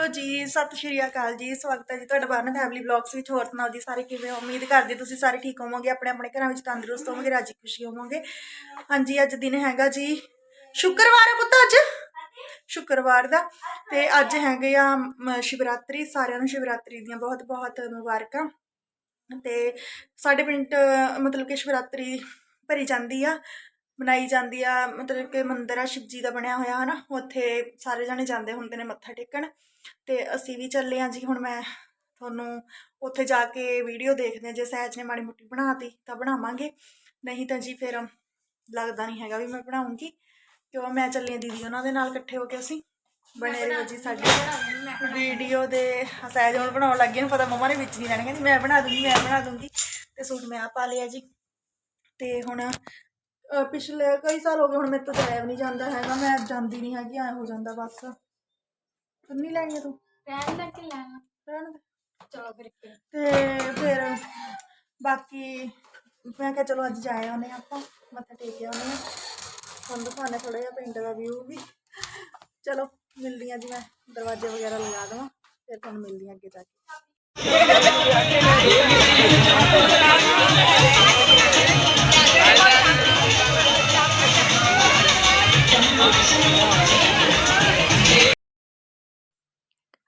Hello ਜੀ, ਸਤਿ ਸ਼੍ਰੀ ਅਕਾਲ ਜੀ, ਸਵਾਗਤ ਹੈ ਜੀ ਤੁਹਾਡਾ ਬਾਰਨ ਫੈਮਿਲੀ ਵਲੌਗਸ ਵਿੱਚ। ਹੋਰ ਸੁਣਾਓ ਜੀ, ਸਾਰੇ ਕਿਵੇਂ ਹੋ? ਉਮੀਦ ਕਰਦੇ ਤੁਸੀਂ ਸਾਰੇ ਠੀਕ ਹੋਵੋਗੇ, ਆਪਣੇ ਆਪਣੇ ਘਰਾਂ ਵਿੱਚ ਤੰਦਰੁਸਤ ਹੋਵੋਗੇ, ਰਾਜੀ ਖੁਸ਼ੀ ਹੋਵੋਗੇ। ਹਾਂਜੀ, ਅੱਜ ਦਿਨ ਹੈਗਾ ਜੀ ਸ਼ੁੱਕਰਵਾਰ ਹੈ ਪੁੱਤ ਅੱਜ। ਸ਼ੁੱਕਰਵਾਰ ਦਾ, ਤੇ ਅੱਜ ਹੈਗੇ ਆ ਸ਼ਿਵਰਾਤਰੀ, ਸਾਰਿਆਂ ਨੂੰ ਸ਼ਿਵਰਾਤਰੀ ਦੀਆਂ ਬਹੁਤ ਬਹੁਤ ਮੁਬਾਰਕਾਂ। ਤੇ ਸਾਡੇ ਪਿੰਡ, ਮਤਲਬ ਕਿ ਸ਼ਿਵਰਾਤਰੀ ਭਰੀ ਜਾਂਦੀ ਆ। ਮਨਾਈ ਜਾਂਦੀ ਆ ਮਤਲਬ ਕਿ ਮੰਦਿਰ ਆ ਸ਼ਿਵ ਜੀ ਦਾ ਬਣਿਆ ਹੋਇਆ ਹਨਾ? ਉੱਥੇ ਸਾਰੇ ਜਣੇ ਜਾਂਦੇ ਹੁੰਦੇ ਨੇ ਮੱਥਾ ਟੇਕਣ। ਤੇ ਅਸੀਂ ਵੀ ਚੱਲੇ ਆ ਜੀ ਹੁਣ ਮੈਂ ਤੁਹਾਨੂੰ ਉੱਥੇ ਜਾ ਕੇ ਵੀਡੀਓ ਦੇਖਦੇ ਹਾਂ ਜੇ ਸਹਿਜ ਨੇ ਮਾੜੀ ਮੁੱਟੀ ਬਣਾਤੀ ਤਾਂ ਬਣਾਵਾਂਗੇ। ਨਹੀਂ ਤਾਂ ਜੀ ਫਿਰ ਲੱਗਦਾ ਨਹੀਂ ਹੈਗਾ ਵੀ ਮੈਂ ਬਣਾਉਂਗੀ। ਕਿਉਂ? ਮੈਂ ਚੱਲੀ ਹਾਂ ਦੀਦੀ ਉਹਨਾਂ ਦੇ ਨਾਲ ਇਕੱਠੇ ਹੋ ਕੇ ਅਸੀਂ। ਬਣੇ ਰਹੋ ਜੀ ਸਾਡੀ ਵੀਡੀਓ ਦੇ ਸਹਿਜ ਹੁਣ ਬਣਾਉਣ ਲੱਗੇ ਨੂੰ ਪਤਾ ਮੰਮਾ ਨੇ ਵਿੱਚ ਨਹੀਂ ਰਹਿਣਾ ਕਹਿੰਦੀ ਮੈਂ ਬਣਾ ਦੂੰਗੀ ਮੈਂ ਬਣਾ ਦੂੰਗੀ। ਤੇ ਸੂਟ ਮੈਂ ਆ ਪਾ ਲਿਆ ਜੀ। ਤੇ ਹੁਣ ਪਿਛਲੇ ਕਈ ਸਾਲ ਹੋ ਗਏ ਹੁਣ ਮੇਰੇ ਤੋਂ ਜਾਇਆ ਵੀ ਨਹੀਂ ਜਾਂਦਾ ਹੈਗਾ ਮੈਂ ਜਾਂਦੀ ਨਹੀਂ ਹੈਗੀ ਐ ਹੋ ਜਾਂਦਾ ਬਸ। ਚੁੰਨੀ ਲੈਣੀ ਆ ਤੂੰ? ਰਹਿਣ ਲੈ ਕੇ ਲੈਣਾ। ਰਹਿਣ ਦੇ। ਚਲੋ ਫਿਰ ਇੱਕ। ਤੇ ਫਿਰ ਬਾਕੀ ਮੈਂ ਕਿਹਾ ਚਲੋ ਅੱਜ ਜਾਏ ਆਉਨੇ ਆਪਾਂ ਮੱਥਾ ਟੇਕ ਆਉਨੇ ਆ ਤੁਹਾਨੂੰ ਦਿਖਾਉਣਾ ਥੋੜਾ ਜਿਹਾ ਪਿੰਡ ਦਾ ਵਿਊ ਵੀ। ਚਲੋ ਮਿਲਦੀ ਆ ਜੀ ਮੈਂ ਦਰਵਾਜ਼ੇ ਵਗੈਰਾ ਲਗਾ ਦਵਾਂ ਫਿਰ ਤੁਹਾਨੂੰ ਮਿਲਦੀ ਆ ਅੱਗੇ ਜਾ ਕੇ।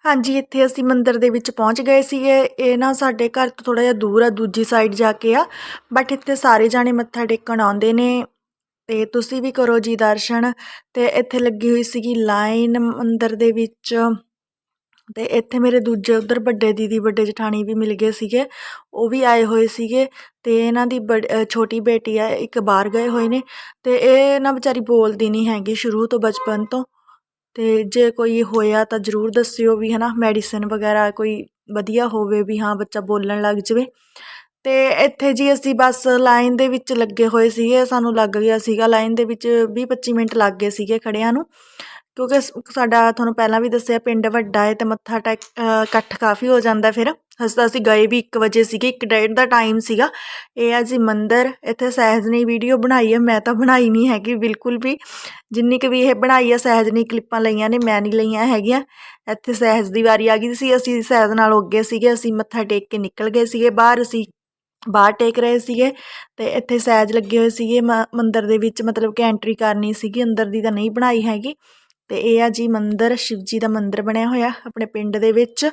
ਹਾਂਜੀ, ਇੱਥੇ ਅਸੀਂ ਮੰਦਿਰ ਦੇ ਵਿੱਚ ਪਹੁੰਚ ਗਏ ਸੀਗੇ। ਇਹ ਨਾ ਸਾਡੇ ਘਰ ਤੋਂ ਥੋੜਾ ਜਿਹਾ ਦੂਰ ਆ, ਦੂਜੀ ਸਾਈਡ ਜਾ ਕੇ ਆ। ਬਟ ਇੱਥੇ ਸਾਰੇ ਜਾਣੇ ਮੱਥਾ ਟੇਕਣ ਆਉਂਦੇ ਨੇ। ਤੇ ਤੁਸੀਂ ਵੀ ਕਰੋ ਜੀ ਦਰਸ਼ਨ। ਤੇ ਇੱਥੇ ਲੱਗੀ ਹੋਈ ਸੀਗੀ ਲਾਈਨ ਮੰਦਿਰ ਦੇ ਵਿੱਚ। ਅਤੇ ਇੱਥੇ ਮੇਰੇ ਦੂਜੇ ਉੱਧਰ ਵੱਡੇ ਦੀਦੀ, ਵੱਡੇ ਜਠਾਣੀ ਵੀ ਮਿਲ ਗਏ ਸੀਗੇ। ਉਹ ਵੀ ਆਏ ਹੋਏ ਸੀਗੇ ਅਤੇ ਇਹਨਾਂ ਦੀ ਬੜ- ਛੋਟੀ ਬੇਟੀ ਹੈ ਇੱਕ ਬਾਹਰ ਗਏ ਹੋਏ ਨੇ ਅਤੇ ਇਹ ਨਾ ਵਿਚਾਰੀ ਬੋਲਦੀ ਨਹੀਂ ਹੈਗੀ ਸ਼ੁਰੂ ਤੋਂ, ਬਚਪਨ ਤੋਂ। ਅਤੇ ਜੇ ਕੋਈ ਹੋਇਆ ਤਾਂ ਜ਼ਰੂਰ ਦੱਸਿਓ ਵੀ ਹੈ ਨਾ ਮੈਡੀਸਨ ਵਗੈਰਾ ਕੋਈ ਵਧੀਆ ਹੋਵੇ ਵੀ ਹਾਂ, ਬੱਚਾ ਬੋਲਣ ਲੱਗ ਜਾਵੇ। ਅਤੇ ਇੱਥੇ ਜੀ ਅਸੀਂ ਬਸ ਲਾਈਨ ਦੇ ਵਿੱਚ ਲੱਗੇ ਹੋਏ ਸੀਗੇ, ਸਾਨੂੰ ਲੱਗ ਗਿਆ ਸੀਗਾ, ਲਾਈਨ ਦੇ ਵਿੱਚ ਵੀਹ ਪੱਚੀ ਮਿੰਟ ਲੱਗ ਗਏ ਸੀਗੇ ਖੜ੍ਹਿਆਂ ਨੂੰ। ਕਿਉਂਕਿ ਸਾਡਾ ਤੁਹਾਨੂੰ ਪਹਿਲਾਂ ਵੀ ਦੱਸਿਆ ਪਿੰਡ ਵੱਡਾ ਹੈ ਤੇ ਮੱਥਾ ਟੈਕ ਇਕੱਠ ਕਾਫੀ ਹੋ ਜਾਂਦਾ ਫਿਰ। ਅਸੀਂ ਤਾਂ, ਅਸੀਂ ਗਏ ਵੀ 1 ਵਜੇ ਸੀਗੇ 1 ਡੇਢ ਦਾ ਟਾਈਮ ਸੀਗਾ। ਇਹ ਆ ਜੀ ਮੰਦਰ, ਇੱਥੇ ਸਹਿਜ ਨੇ ਵੀਡੀਓ ਬਣਾਈ ਹੈ ਮੈਂ ਤਾਂ ਬਣਾਈ ਨਹੀਂ ਹੈਗੀ ਬਿਲਕੁਲ ਵੀ। ਜਿੰਨੀ ਕੁ ਵੀ ਇਹ ਬਣਾਈ ਆ, ਸਹਿਜ ਨੇ ਕਲਿੱਪਾਂ ਲਈਆਂ ਨੇ, ਮੈਂ ਨਹੀਂ ਲਈਆਂ ਹੈਗੀਆਂ। ਇੱਥੇ ਸਹਿਜ ਦੀ ਵਾਰੀ ਆ ਗਈ ਸੀ, ਅਸੀਂ ਸਹਿਜ ਨਾਲ ਉੱਗੇ ਸੀਗੇ, ਅਸੀਂ ਮੱਥਾ ਟੇਕ ਕੇ ਨਿਕਲ ਗਏ ਸੀਗੇ ਬਾਹਰ, ਅਸੀਂ ਬਾਹਰ ਟੇਕ ਰਹੇ ਸੀਗੇ ਤੇ ਇੱਥੇ ਸਹਿਜ ਲੱਗੇ ਹੋਏ ਸੀਗੇ ਮ- ਮੰਦਿਰ ਦੇ ਵਿੱਚ ਮਤਲਬ ਕਿ ਐਂਟਰੀ ਕਰਨੀ ਸੀਗੀ, ਅੰਦਰ ਦੀ ਤਾਂ ਨਹੀਂ ਬਣਾਈ ਹੈਗੀ। ਤੇ ਇਹ ਆ ਜੀ ਮੰਦਿਰ, ਸ਼ਿਵ ਜੀ ਦਾ ਮੰਦਿਰ ਬਣਿਆ ਹੋਇਆ ਆਪਣੇ ਪਿੰਡ ਦੇ ਵਿੱਚ।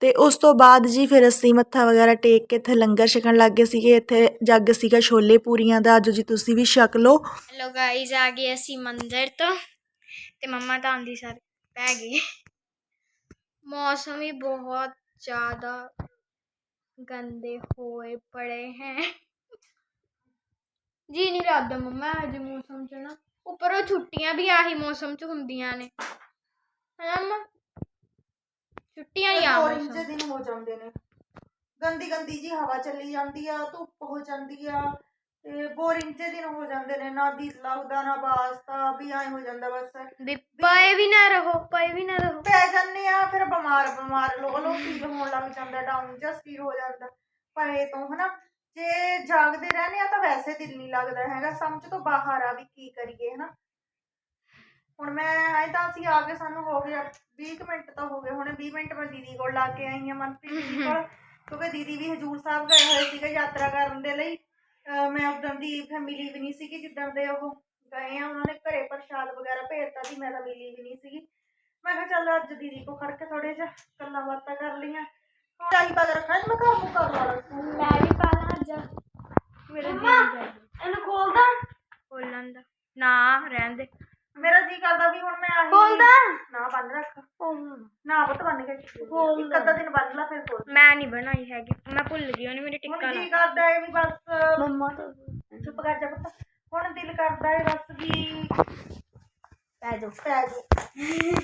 ਤੇ ਉਸ ਤੋਂ ਬਾਅਦ ਜੀ ਫਿਰ ਅਸੀਂ ਮੱਥਾ ਵਗੈਰਾ ਟੇਕ ਕੇ ਇੱਥੇ ਲੰਗਰ ਛਕਣ ਲੱਗ ਗਏ ਸੀਗੇ। ਇੱਥੇ ਜੱਗ ਸੀਗਾ ਛੋਲੇ ਪੂਰੀਆਂ ਦਾ। ਅੱਜ ਜੀ, ਤੁਸੀਂ ਵੀ ਛਕ ਲਓ। ਹੈਲੋ ਗਾਈਜ਼ ਆ ਗਏ ਅਸੀਂ ਮੰਦਿਰ ਤੋਂ। ਤੇ ਮੰਮਾ ਤਾਂ ਆਂਦੀ ਸਰ ਪੈ ਗਈ। ਮੌਸਮ ਹੀ ਬਹੁਤ ਜ਼ਿਆਦਾ ਗੰਦੇ ਹੋਏ ਪੜੇ ਹੈ। ਜੀ ਨਹੀਂ ਰੱਦਾ ਮੰਮਾ, ਅੱਜ ਮੌਸਮ ਚ ਨਾ। ਉੱਪਰੋਂ ਛੁੱਟੀਆਂ ਵੀ ਆਹੀ ਮੌਸਮ ਚ ਹੁੰਦੀਆਂ ਨੇ। ਹੈ ਮੰਮਾ? ਛੁੱਟੀਆਂ ਹੀ ਆ ਔਰੰਜ ਮੌਸਮ। ਦਿਨ ਹੋ ਜਾਂਦੇ ਨੇ। ਗੰਦੀ ਗੰਦੀ ਜੀ ਹਵਾ ਚੱਲੀ ਜਾਂਦੀ ਆ ਧੁੱਪ ਹੋ ਜਾਂਦੀ ਆ ਤੇ ਬੋਰਿੰਗ ਜਿਹੇ ਦਿਨ ਹੋ ਜਾਂਦੇ ਨੇ ਨਾ ਦਿਲ ਲੱਗਦਾ ਨਾ ਵਾਸਤਾ ਵੀ ਐ ਹੋ ਜਾਂਦਾ ਬਸ। ਵੀ ਪਏ ਵੀ ਨਾ ਰਹੋ ਪਏ ਵੀ ਨਾ ਰਹੋ। ਪੈ ਜਾਂਦੇ ਆ ਫਿਰ ਬਿਮਾਰ ਬਿਮਾਰ ਲੋ ਲੋ ਫੀਲ ਹੋਣ ਲੱਗ ਜਾਂਦਾ ਡਾਊਨ ਜਿਹਾ ਫੀਲ ਹੋ ਜਾਂਦਾ। ਪਏ ਤੋਂ ਹਨਾ? ਜੇ ਜਾਗਦੇ ਰਹਿੰਦੇ ਆ ਤਾਂ ਵੈਸੇ ਦਿਲ ਨਹੀਂ ਲੱਗਦਾ ਹੈਗਾ ਸਮਝ ਤੋਂ ਬਾਹਰ ਆ ਵੀ ਕੀ ਕਰੀਏ ਹਨਾ। ਹੁਣ ਮੈਂ ਐ ਤਾਂ ਅਸੀਂ ਆ ਕੇ ਸਾਨੂੰ ਹੋ ਗਿਆ 20 ਕੁ ਮਿੰਟ ਤਾਂ ਹੋ ਗਏ ਹੁਣੇ 20 ਮਿੰਟ ਮੈਂ ਦੀਦੀ ਕੋਲ ਲਾ ਕੇ ਆਈ ਆ ਮਨਪ੍ਰੀਤ ਦੀਦੀ ਕੋਲ ਕਿਉਂਕਿ ਦੀਦੀ ਵੀ ਹਜੂਰ ਸਾਹਿਬ ਗਏ ਹੋਏ ਸੀਗੇ ਯਾਤਰਾ ਕਰਨ ਦੇ ਲਈ। ਅਹ ਮੈਂ ਉਦੋਂ ਦੀ ਫਿਰ ਮਿਲੀ ਵੀ ਨਹੀਂ ਸੀਗੀ ਜਿੱਦਣ ਦੇ ਉਹ ਗਏ ਆ ਉਹਨਾਂ ਨੇ ਘਰੇ ਪ੍ਰਸ਼ਾਦ ਵਗੈਰਾ ਭੇਜਤਾ ਸੀ ਮੈਂ ਤਾਂ ਮਿਲੀ ਵੀ ਨਹੀਂ ਸੀਗੀ। ਮੈਂ ਕਿਹਾ ਚੱਲ ਅੱਜ ਦੀਦੀ ਕੋ ਖੜ ਕੇ ਥੋੜੇ ਜਿਹਾ ਗੱਲਾਂ ਬਾਤਾਂ ਕਰ ਲਈਆਂ। ਚਾਹੀ ਪਾ ਕੇ ਰੱਖਣਾ ਮੈਂ ਘਰ ਨੂੰ ਕਰ ਵਾਲਾ ਮੈਂ ਵੀ ਪਾ ਲਾਂ ਅੱਜ ਮੇਰੇ ਦਿਲ ਦਾ ਇਹਨੂੰ ਖੋਲਦਾ ਖੋਲਣ ਦਾ ਨਾ ਰਹਿਣ ਦੇ ਮੇਰਾ ਜੀ ਕਰਦਾ ਵੀ ਹੁਣ ਮੈਂ ਆਹੀ ਖੋਲਦਾ ਨਾ ਬੰਨ ਰੱਖ ਨਾ ਪੁੱਤ ਬੰਨ ਕੇ ਇੱਕ ਅੱਧਾ ਦਿਨ ਬੰਨ ਲਾ ਫਿਰ ਖੋਲ ਮੈਂ ਨਹੀਂ ਬਣਾਈ ਹੈਗੀ ਮੈਂ ਭੁੱਲ ਗਈ ਉਹਨੇ ਮੇਰੇ ਟਿੱਕਾ ਹੁਣ ਲਾ ਜੀ ਕਰਦਾ ਹੈ ਵੀ ਬਸ ਮੰਮਾ ਤਾਂ ਚੁੱਪ ਕਰ ਜਾ ਪੁੱਤ ਹੁਣ ਦਿਲ ਕਰਦਾ ਹੈ ਬਸ ਵੀ ਪੈ ਜਾ ਪੈ ਜਾ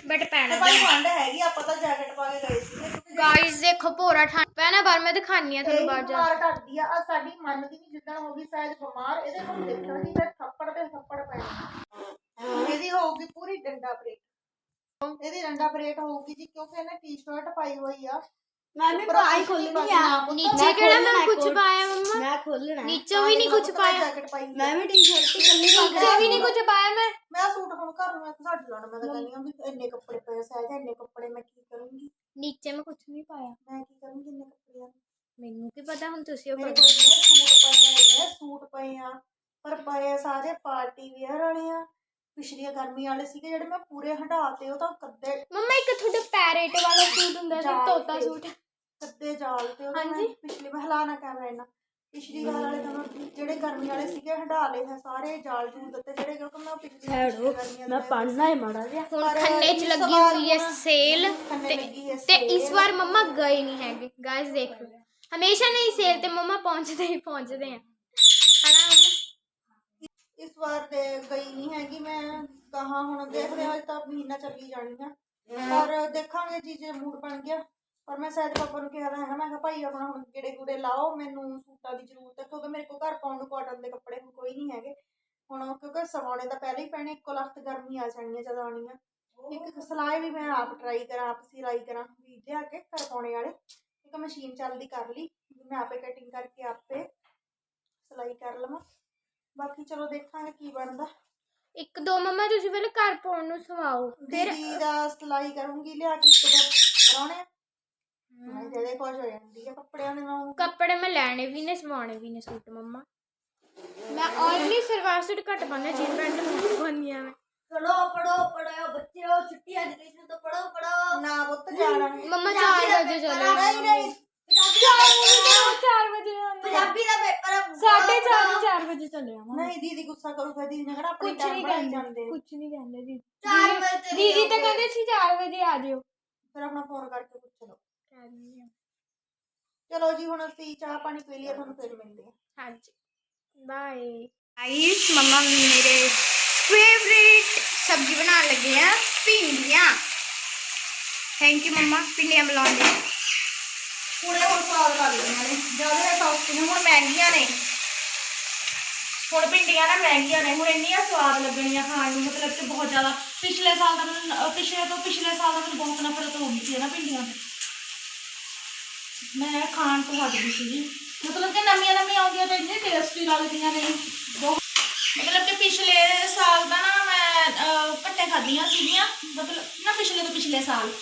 ਬਟ ਪੈਣਾ ਤੇ ਭਾਈ ਠੰਡ ਹੈਗੀ ਆਪਾਂ ਤਾਂ ਜੈਕਟ ਪਾ ਕੇ ਗਏ ਸੀਗੇ ਗਾਇਸ ਦੇਖੋ ਭੋਰਾ ਠੰਡ। ਪੈ ਨਾ ਬਾਹਰ ਮੈਂ ਦਿਖਾਨੀ ਆ ਤੁਹਾਨੂੰ ਇਹ ਬਾਹਰ ਜਾ ਬਿਮਾਰ ਕਰਦੀ ਆ। ਆ ਸਾਡੀ ਮੰਨਦੀ ਨਹੀਂ ਜਿੱਦਣ ਹੋ ਗਈ ਸ਼ਾਇਦ ਬਿਮਾਰ ਇਹਦੇ ਕੋਲ ਦੇਖਣਾ ਸੀ ਫਿਰ ਥੱਪੜ ਤੇ ਥੱਪੜ ਪੈਣਾ ਇਹਦੀ ਹੋਊਗੀ ਪੂਰੀ ਡੰਡਾ ਬ੍ਰੇਕ ਇਹਦੀ ਡੰਡਾ ਬ੍ਰੇਕ ਹੋਊਗੀ ਜੀ ਕਿਉਂਕਿ ਇਹਨੇ ਟੀ-ਸ਼ਰਟ ਪਾਈ ਹੋਈ ਆ। ਮੈਂ ਵੀ ਪਾਈ ਖੋਲਣੀ ਆ। ਨੀਚੇ ਕਿਹੜਾ ਮੈਂ ਕੁਝ ਪਾਇਆ ਮੰਮਾ? ਮੈਂ ਖੋਲਣਾ ਨੀਚੇ ਵੀ ਨਹੀਂ ਕੁਝ ਪਾਇਆ। ਜੈਕਟ ਪਾਈ ਮੈਂ ਵੀ ਟੀ-ਸ਼ਰਟ ਕੱਲੀ ਪਾ ਨੀਚੇ ਵੀ ਨਹੀਂ ਕੁਝ ਪਾਇਆ ਮੈਂ। ਮੈਂ ਸੂਟ ਹੁਣ ਘਰ ਨੂੰ ਛੱਡ ਲਾਣਾ ਮੈਂ ਤਾਂ ਕਹਿੰਦੀ ਆ ਵੀ ਇੰਨੇ ਕੱਪੜੇ ਪਏ ਸਹਿਜ ਇੰਨੇ ਕੱਪੜੇ ਮੈਂ ਕੀ ਕਰੂੰਗੀ? ਨੀਚੇ ਮੈਂ ਕੁਝ ਨਹੀਂ ਪਾਇਆ ਮੈਂ ਕੀ ਕਰੂੰਗੀ ਇੰਨੇ ਕੱਪੜਿਆਂ ਨੂੰ? ਮੈਨੂੰ ਕੀ ਪਤਾ ਹੁਣ ਤੁਸੀਂ ਉਹ ਮੇਰੇ ਕੋਲ ਇੰਨੇ ਸੂਟ ਪਏ ਆ ਇੰਨੇ ਸੂਟ ਪਏ ਆ ਪਰ ਪਏ ਆ ਸਾਰੇ ਪਾਰਟੀ ਵੇਅਰ ਵਾਲੇ ਆ ਪਿਛਲੀਆਂ ਗਰਮੀ ਵਾਲੇ ਸੀਗੇ ਜਿਹੜੇ ਮੈਂ ਪੂਰੇ ਹਟਾਤੇ ਉਹ ਤਾਂ ਕੱਦੇ ਮੰਮਾ ਇੱਕ ਤੁਹਾਡੇ ਪੈਰੇਟ ਵਾਲਾ ਸੂਟ ਹੁੰਦਾ ਸੀ ਜਾਲ ਤੋਤਾ ਤੇ। ਸੂਟ ਕੱਦੇ ਜਾਲ ਤੇ ਉਹਦੇ ਮੈਂ ਹਾਂਜੀ। ਪਿਛਲੀ ਵਾਰ ਹਲਾ ਨਾ ਕੈਮਰਾ ਪਿਛਲੀ ਵਾਰ ਵਾਲੇ ਤਾਂ ਮੈਂ ਜਿਹੜੇ ਗਰਮੀ ਵਾਲੇ ਸੀਗੇ ਹਟਾ ਲਏ ਹੈ ਸਾਰੇ ਜਾਲ ਜੂਲ ਦਿੱਤੇ ਜਿਹੜੇ ਕਿਉਂਕਿ ਮੈਂ ਪਿਛਲੀ ਪਿਛਲੀ ਗਰਮੀਆਂ ਦੇ ਪੜਨਾ ਹੈ ਮਾੜਾ ਜਿਹਾ। ਹੁਣ ਪਰ ਖੰਨੇ ਚ ਇਸ ਲੱਗੀ ਵਾਰ ਹੋਈ ਹੈ ਹੁਣ ਸੇਲ ਖੰਨੇ ਤੇ ਲੱਗੀ ਹੈ ਤੇ ਇਸ sale। ਵਾਰ ਮੰਮਾ ਗਏ ਨਹੀਂ ਹੈਗੇ। ਗਾਇਸ ਦੇਖ। ਲਓ ਹਮੇਸ਼ਾ ਨਹੀਂ ਸੇਲ ਤੇ ਮੰਮਾ ਪਹੁੰਚਦੇ ਹੀ ਪਹੁੰਚਦੇ ਆ। ਹਨਾ ਮੰਮਾ? ਇਸ ਵਾਰ ਦੇ ਗਈ ਨਹੀਂ ਹੈਗੀ ਮੈਂ। ਕਹਾ ਹੁਣ ਦੇਖਦੇ ਹਾਂ ਅੱਜ ਤਾਂ ਮਹੀਨਾ ਚੱਲੀ ਜਾਣੀ ਆ। ਪਰ ਦੇਖਾਂਗੇ ਜੀ ਜੇ ਮੂਡ ਬਣ ਗਿਆ। ਪਰ ਮੈਂ ਸੈਦ ਪਾਪਾ ਨੂੰ ਕਿਹਾ ਤਾਂ ਹੈਗਾ ਮੈਂ ਕਿਹਾ ਭਾਈ ਆਪਣਾ ਹੁਣ ਕਿਹੜੇ ਕੂੜੇ ਲਾਓ ਮੈਨੂੰ ਸੂਟਾਂ ਦੀ ਜ਼ਰੂਰਤ ਹੈ ਕਿਉਂਕਿ ਮੇਰੇ ਕੋਲ ਘਰ ਪਾਉਣ ਨੂੰ ਕਾਟਨ ਦੇ ਕੱਪੜੇ ਹੁਣ ਕੋਈ ਨਹੀਂ ਹੈਗੇ। ਹੁਣ ਕਿਉਂਕਿ ਸਵਾਉਣੇ ਤਾਂ ਪਹਿਲੇ ਹੀ ਪੈਣੇ ਇੱਕੋ ਲੱਖ ਗਰਮੀ ਆ ਜਾਣੀ ਹੈ ਜਦ ਆਉਣੀ ਆ ਇੱਕ ਸਿਲਾਈ ਵੀ ਮੈਂ ਆਪ ਟਰਾਈ ਕਰਾਂ ਆਪ ਸਿਲਾਈ ਕਰਾਂ ਵੀ ਲਿਆ ਕੇ ਘਰ ਪਾਉਣੇ ਵਾਲੇ। ਇੱਕ ਮਸ਼ੀਨ ਚੱਲਦੀ ਕਰ ਲਈ ਮੈਂ ਆਪੇ ਕਟਿੰਗ ਕਰਕੇ ਆਪੇ ਸਿਲਾਈ ਕਰ ਲਵਾਂ। ਬਾਕੀ ਚਲੋ ਦੇਖਾਂਗੇ ਕੀ ਬਣਦਾ। ਇੱਕ ਦੋ ਮੰਮਾ ਤੁਸੀਂ ਪਹਿਲੇ ਘਰ ਪਾਉਣ ਨੂੰ ਸਵਾਓ। ਫਿਰ ਦੀਦੀ ਦਾ ਸਿਲਾਈ ਕਰੂੰਗੀ ਲਿਆ ਕੇ ਇੱਕ ਦੋ ਕਰਾਉਣੇ ਮੈਂ ਜਿਹੜੇ ਖੁਸ਼ ਹੋ ਜਾਂਦੀ ਆ ਕੱਪੜਿਆਂ ਦੇ ਨਾਲ? ਕੱਪੜੇ ਮੈਂ ਲੈਣੇ ਵੀ ਨੇ ਸਵਾਉਣੇ ਵੀ ਨੇ ਸੂਟ ਮੰਮਾ। ਮੈਂ ਔਰਲੀ ਸਲਵਾਰ ਸੂਟ ਘੱਟ ਪਾਉਂਦਾ ਜੀਨ ਪੈਂਟ ਪਾਉਂਦੀਆਂ ਮੈਂ। ਪੜੋ ਪੜੋ ਪੜੋ ਬੱਚਿਓ ਛੁੱਟੀ ਅੱਜ ਗਈ ਸੀ ਤਾਂ ਪੜੋ ਪੜੋ ਨਾ ਪੁੱਤ ਜਾਣਾ ਮੰਮਾ 4 ਵਜੇ ਚਲੇ ਨਹੀਂ ਨਹੀਂ ਚਾਰ ਵਜੇ ਆਉਂਦੇ। ਪੰਜਾਬੀ ਦਾ ਪੇਪਰ ਸਾਢੇ ਚਾਰ 4 ਵਜੇ ਚਲੇ ਆਵਾਂ ਨਹੀਂ ਦੀਦੀ ਗੁੱਸਾ ਕਰੂਗਾ ਦੀਦੀ ਨੇ ਕਿਹੜਾ ਆਪਣੀ ਟਾਈਮ ਨਹੀਂ ਬਣਾਈ ਕਹਿੰਦੇ ਜਾਂਦੇ। ਕੁਛ ਨਹੀਂ ਕਹਿੰਦੇ ਦੀਦੀ। 4 ਵਜੇ ਚਲੇ ਦੀਦੀ ਤਾਂ ਜਾਓਗੇ। ਕਹਿੰਦੇ ਸੀ 4 ਵਜੇ ਆ ਜਿਓ। ਫਿਰ ਆਪਣਾ ਫੋਨ ਕਰਕੇ ਪੁੱਛ ਲਓ। ਚਲੋ ਜੀ ਹੁਣ ਅਸੀਂ ਚਾਹ ਪਾਣੀ ਪੀ ਲਈਏ ਤੁਹਾਨੂੰ ਫਿਰ ਮਿਲਦੇ ਹਾਂ। ਹਾਂਜੀ। ਬਾਏ ਆਈਸ ਮਮਾ ਮੇਰੇ ਫੇਵਰੇਟ ਸਬਜ਼ੀ ਬਣਾਉਣ ਲੱਗੇ ਆ ਭਿੰਡੀਆਂ। ਥੈਂਕ ਯੂ ਮਮਾ ਭਿੰਡੀਆਂ ਬਣਾਉਂਦੇ ਹੁਣੇ ਹੁਣ ਸਵਾਦ ਲੱਗਦੀਆਂ ਨੇ। ਜ਼ਿਆਦਾ ਸੌਖੀਆਂ ਹੁਣ ਮਹਿੰਗੀਆਂ ਨੇ। ਹੁਣ ਭਿੰਡੀਆਂ ਨਾ ਮਹਿੰਗੀਆਂ ਨੇ ਹੁਣ ਇੰਨੀਆਂ ਸਵਾਦ ਲੱਗਣੀਆਂ ਖਾਣ ਨੂੰ ਮਤਲਬ ਕਿ ਬਹੁਤ ਜ਼ਿਆਦਾ ਪਿਛਲੇ ਸਾਲ ਦਾ ਮੈਨੂੰ ਅਹ ਪਿਛਲੇ ਤੋਂ ਪਿਛਲੇ ਸਾਲ ਦਾ ਮੈਨੂੰ ਬਹੁਤ ਨਫ਼ਰਤ ਹੋ ਗਈ ਸੀ ਨਾ ਭਿੰਡੀਆਂ ਤੋਂ ਮੈਂ ਖਾਣ ਤੋਂ ਹਟ ਗਈ ਸੀ ਮਤਲਬ ਕਿ ਨਵੀਆਂ ਨਵੀਆਂ ਆਉਂਦੀਆਂ ਤਾਂ ਇੰਨੀ ਟੇਸਟੀ ਲੱਗਦੀਆਂ ਨੇ। ਮਤਲਬ ਕਿ ਪਿਛਲੇ ਸਾਲ ਦਾ ਨਾ ਮੈਂ ਅਹ, ਭੱਟੇ ਖਾਧੀਆਂ ਸੀਗੀਆਂ। ਮਤਲਬ ਨਾ ਪਿਛਲੇ ਤੋਂ ਪਿਛਲੇ ਸਾਲ।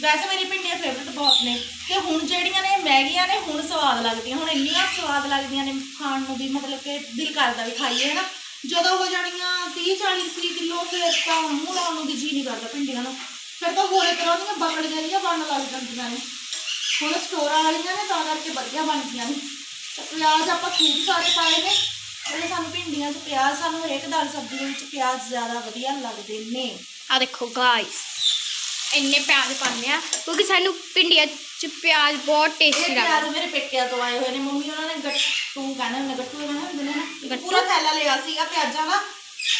ਵੈਸੇ ਮੇਰੀ ਭਿੰਡੀਆਂ ਫੇਵਰਟ ਬਹੁਤ ਨੇ। ਤੇ ਹੁਣ ਜਿਹੜੀਆਂ ਨੇ ਮੈਗੀਆਂ ਨੇ ਹੁਣ ਸਵਾਦ ਲੱਗਦੀਆਂ। ਹੁਣ ਇੰਨੀਆਂ ਸਵਾਦ ਲੱਗਦੀਆਂ ਨੇ ਖਾਣ ਨੂੰ ਵੀ ਮਤਲਬ ਕਿ ਦਿਲ ਕਰਦਾ ਵੀ ਖਾਈਏ ਹਨਾ। ਜਦੋਂ ਹੋ ਜਾਣੀਆਂ 30 40 ਰੁਪਏ ਕਿਲੋ ਫਿਰ ਤਾਂ ਮੂੰਹ ਲਾਉਣ ਨੂੰ ਵੀ ਜੀ ਨਹੀਂ ਕਰਦਾ ਭਿੰਡੀਆਂ ਨੂੰ। ਫਿਰ ਤਾਂ ਹੋਰੇ ਤਰ੍ਹਾਂ ਦੀਆਂ ਬਕੜੀਆਂ ਜਿਹੀਆਂ ਬਣਨ ਲੱਗ ਜਾਂਦੀਆਂ ਨੇ। ਹੁਣ ਸਟੋਰਾਂ ਵਾਲੀਆਂ ਨੇ ਤਾਂ ਕਰਕੇ ਵਧੀਆ ਬਣਦੀਆਂ ਨੇ। ਤੇ ਪਿਆਜ਼ ਆਪਾਂ ਖੂਬ ਸਾਰੇ ਪਾਏ ਨੇ। ਜਿਹੜੇ ਸਾਨੂੰ ਭਿੰਡੀਆਂ 'ਚ ਪਿਆਜ਼ ਸਾਨੂੰ ਹਰੇਕ ਦਾਲ ਸਬਜ਼ੀ ਦੇ ਵਿੱਚ ਪਿਆਜ਼ ਜ਼ਿਆਦਾ ਵਧੀਆ ਲੱਗਦੇ ਨੇ। ਆ ਦੇਖੋ ਗਾਇਸ ਇੰਨੇ ਪਿਆਜ਼ ਪਾਉਂਦੇ ਆ ਕਿਉਂਕਿ ਸਾਨੂੰ ਭਿੰਡੀਆਂ ਚ ਪਿਆਜ਼ ਬਹੁਤ ਇਹ ਟੇਸਟੀ ਲੱਗਦਾ। ਪਿਆਜ਼ ਮੇਰੇ ਪੇਕਿਆਂ ਤੋਂ ਆਏ ਹੋਏ ਨੇ। ਮੰਮੀ ਉਹਨਾਂ ਨੇ ਗੱਟੂ ਕਹਿੰਦੇ ਹੁੰਦੇ ਗੱਟੂ ਕਹਿੰਦੇ ਹੁੰਦੇ ਨੇ ਨਾ ਗੱਟੂ? ਪੂਰਾ ਥੈਲਾ ਲਿਆ ਸੀਗਾ ਪਿਆਜ਼ਾਂ ਦਾ।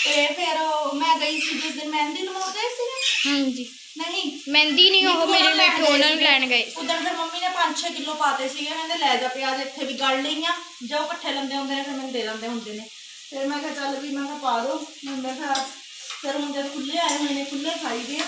ਤੇ ਫਿਰ ਉਹ ਮੈਂ ਗਈ ਸੀ ਜਿਸ ਦਿਨ ਮਹਿੰਦੀ ਲਵਾਉਣ ਗਏ ਸੀ ਹਾਂਜੀ। ਨਹੀਂ। ਮਹਿੰਦੀ ਨਹੀਂ ਉਹ ਮੇਰੇ ਮਿੱਠੂ ਉਹਨਾਂ ਨੂੰ ਲੈਣ ਗਏ। ਉਦੋਂ ਫਿਰ ਮੰਮੀ ਨੇ 5-6 ਕਿਲੋ ਪਾਤੇ ਸੀਗੇ ਕਹਿੰਦੇ ਲੈ ਜਾ ਪਿਆਜ਼ ਇੱਥੇ ਵੀ ਗੜ ਲਈਆਂ ਜੋ ਇਕੱਠੇ ਲੰਦੇ ਹੁੰਦੇ ਨੇ ਫਿਰ ਮੈਨੂੰ ਦੇ ਦਿੰਦੇ ਹੁੰਦੇ ਨੇ। ਫਿਰ ਮੈਂ ਕਿਹਾ ਚੱਲ ਵੀ ਮੈਂ ਕਿਹਾ ਪਾ ਦੋ। ਮੈਂ ਕਿਹਾ ਫਿਰ ਹੁਣ ਜਦ ਖੁੱਲੇ ਆਏ ਹੋਏ ਨੇ ਖੁੱਲੇ ਖਾਈਦੇ ਆ।